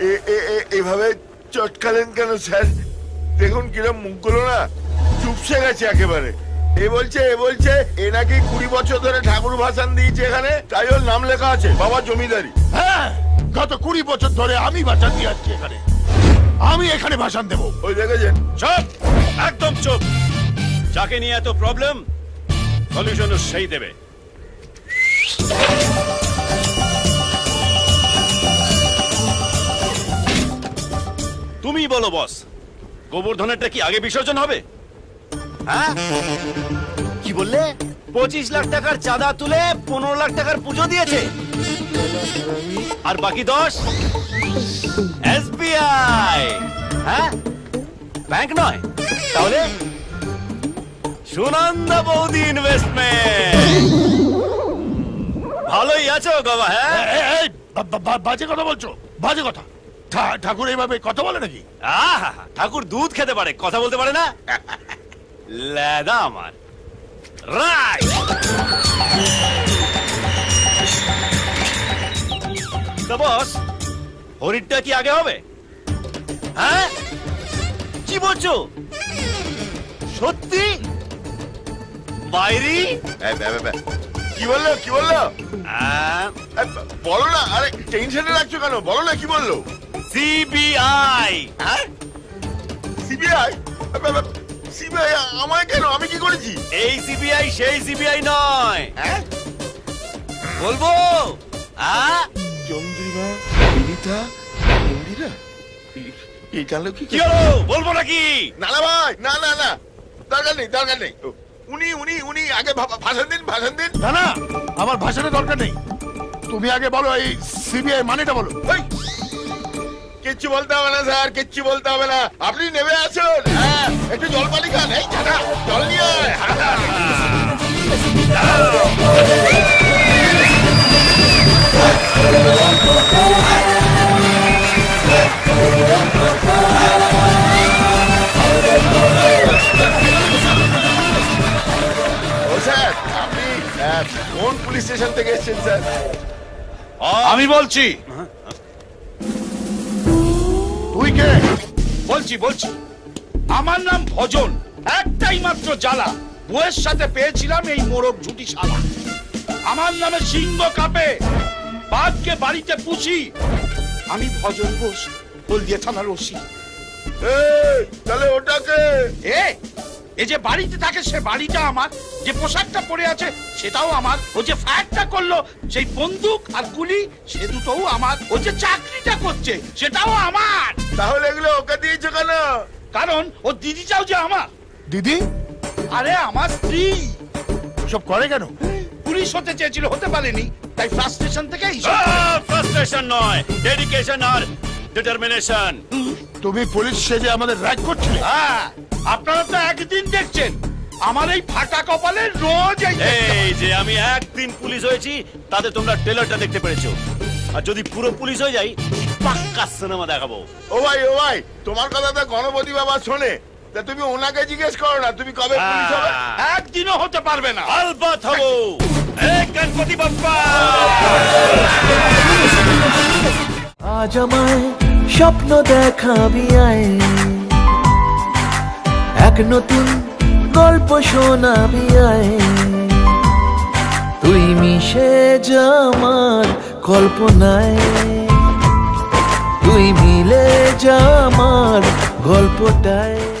এ- এ- এ- এভাবে চটকালেন কেন স্যার? দেখুন কিরম মুখগুলো না চুপসে গেছে একেবারে। এ বলছে এ বলছে এ নাকি কুড়ি বছর ধরে ঠাকুর ভাসান দিয়েছে এখানে তাই ওর নাম লেখা আছে বাবা জমিদারি। হ্যাঁ গত কুড়ি বছর ধরে আমি ভাষণ দিয়ে আসছি এখানে। আমি এখানে ভাষণ দেবো। ওই দেখেছেন? চুপ একদম চুপ। যাকে নিয়ে এত প্রবলেম সলিউশনও সেই দেবে। তুমি বলো, বস। গোবর্ধনেরটা কি আগে বিসর্জন হবে? হ্যাঁ? কি বললে? পঁচিশ লাখ টাকার চাঁদা তুলে পনেরো লাখ টাকার পুজো দিয়েছে। আর বাকি দশ? এসবিআই হ্যাঁ? ব্যাংক নয়। তাহলে? সুনন্দা বৌদি ইনভেস্টমেন্ট ভালোই আছো গবা হ্যাঁ? বাজে কথা বলছো। বাজে কথা। ঠাকুর এইভাবে কথা বলে নাকি? আহা, ঠাকুর দুধ খেতে পারে কথা বলতে পারে না? লেদা আমার। রাই বস হরিণটা কি আগে হবে? হ্যাঁ? কি বলছো? সত্যি? বাইরি। কি বলল কি বলল? বলো না আরে টেনশনে রাখছো কেন? বলো না কি বলল? সিবিআই হ্যাঁ? সিবিআই সিবিআই আমায় কেন? আমি কি করেছি? এই সিবিআই সেই সিবিআই নয়। হ্যাঁ? বলব? হ্যাঁ চন্দ্রিমা ইন্দিরা এটা হলো কি কি হলো? বলব নাকি? না না ভাই না না না। দরকার নেই দরকার নেই। উনি উনি উনি আগে ভাষণ দিন ভাষণ দিন। না না আমার ভাষণের দরকার নেই। তুমি আগে বলো এই সিবিআই মানেটা বলো। ওই, কিচ্ছু বলতে হবে না স্যার কিচ্ছু বলতে হবে না। আপনি নেমে আসুন। হ্যাঁ একটু জল পানি খান এই ছাড়া জল নিয়ে আয়। ও স্যার আপনি আহ, কোন পুলিশ স্টেশন থেকে এসেছেন স্যার? আমি বলছি তুই কে বলছি বলছি। আমার নাম ভজন একটাই মাত্র জ্বালা। বউয়ের সাথে পেয়েছিলাম এই মোরগ ঝুটি শালা। আমার নামে সিংহ কাপে বাঘকে বাড়িতে পুষি। আমি ভজন ঘোষ হলদিয়া থানার ওসি। তাহলে ওটাকে। এ এই যে বাড়িতে থাকে সে বাড়িটা আমার যে পোশাকটা পরে আছে সেটাও আমার। ও যে ফায়ারটা করল সেই বন্দুক আর গুলি সে দুটোও আমার। ও যে চাকরিটা করছে সেটাও আমার। তাহলে এগুলো ওকে দিয়েছ কেন? কারণ ও দিদিটাও যে আমার। দিদি? আরে আমার স্ত্রী। সব করে কেন? পুলিশ হতে চেয়েছিল হতে পারেনি। তাই ফ্রাস্ট্রেশন থেকে ফ্রাস্ট্রেশন নয় ডেডিকেশন আর ডিটারমিনেশন তুমি পুলিশ সেজে আমাদের র্যাক করছিলে? হ্যাঁ, আপনারা তো একদিন দেখছেন। আমার এই ফাটা কপালে রোজ এই যে আমি একদিন পুলিশ হয়েছি তাতে তোমরা ট্রেলারটা দেখতে পেরেছ। আর যদি পুরো পুলিশ হয়ে যাই পাক্কা সিনেমা দেখাবো। ও ভাই ও ভাই তোমার কথা তো গণপতি বাবা শোনে। তা তুমি ওনাকে জিজ্ঞেস করো না তুমি কবে পুলিশ হবে? একদিনও হতে পারবে না। আলবাত হব। এই গণপতি বাপ্পা! আজ আমায় স্বপ্ন দেখাবি আয় এক নতুন গল্প শোনাবি আয় তুই মিশে যা আমার কল্পনায়। তুই মিলে যা আমার গল্পটায়।